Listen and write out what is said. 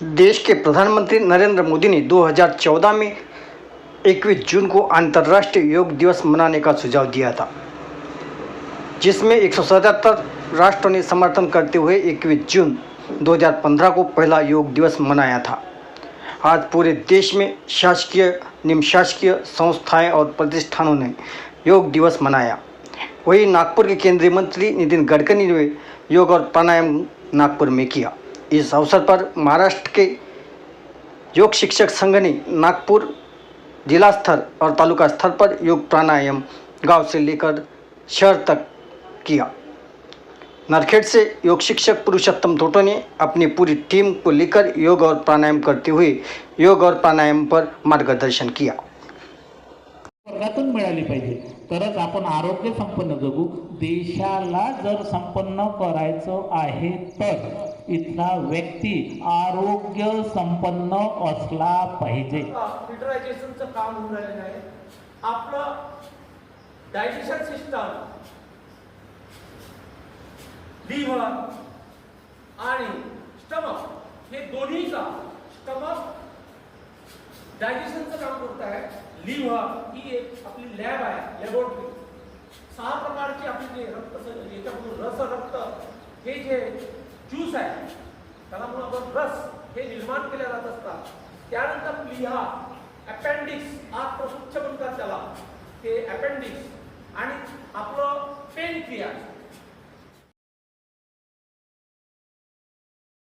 देश के प्रधानमंत्री नरेंद्र मोदी ने 2014 में 21 जून को अंतर्राष्ट्रीय योग दिवस मनाने का सुझाव दिया था, जिसमें 177 राष्ट्रों ने समर्थन करते हुए 21 जून 2015 को पहला योग दिवस मनाया था। आज पूरे देश में शासकीय निमशासकीय संस्थाएँ और प्रतिष्ठानों ने योग दिवस मनाया। वहीं नागपुर के केंद्रीय मंत्री नितिन गडकरी ने योग और प्राणायाम नागपुर में किया। इस अवसर पर महाराष्ट्र के योग शिक्षक संघ ने नागपुर जिला स्तर और तालुका स्तर पर योग प्राणायाम गांव से लेकर शहर तक किया। नरखेड़ से योग शिक्षक पुरुषोत्तम थोटो ने अपनी पूरी टीम को लेकर योग और प्राणायाम करते हुए योग और प्राणायाम पर मार्गदर्शन किया। वर्गातून मिळाली पाहिजे. तरच आपण आरोग्य संपन्न जगू. देशाला जर संपन्न करायचं आहे तर. इथला व्यक्ती आरोग्य संपन्न असला पाहिजे. फिल्टरायझेशनचं काम होऊन राहिलेलं आहे. आपलं डायजेशन सिस्टम लिव्हर आणि स्टमक हे दोन्हीचा स्टमक डायजेशनचं काम करत आहे. लिव्हर ही एक आपली लॅब आहे लॅबोरेटरी. सहा प्रकारची आपली जे रक्त स- याच्यामधून रस रक्त हे जे ज्यूस आहे त्याला म्हणून आपण रस हे निर्माण केल्या जात असतात. त्यानंतर प्लिहा अपेंडिक्स आत स्वच्छ म्हणतात त्याला. ते अपेंडिक्स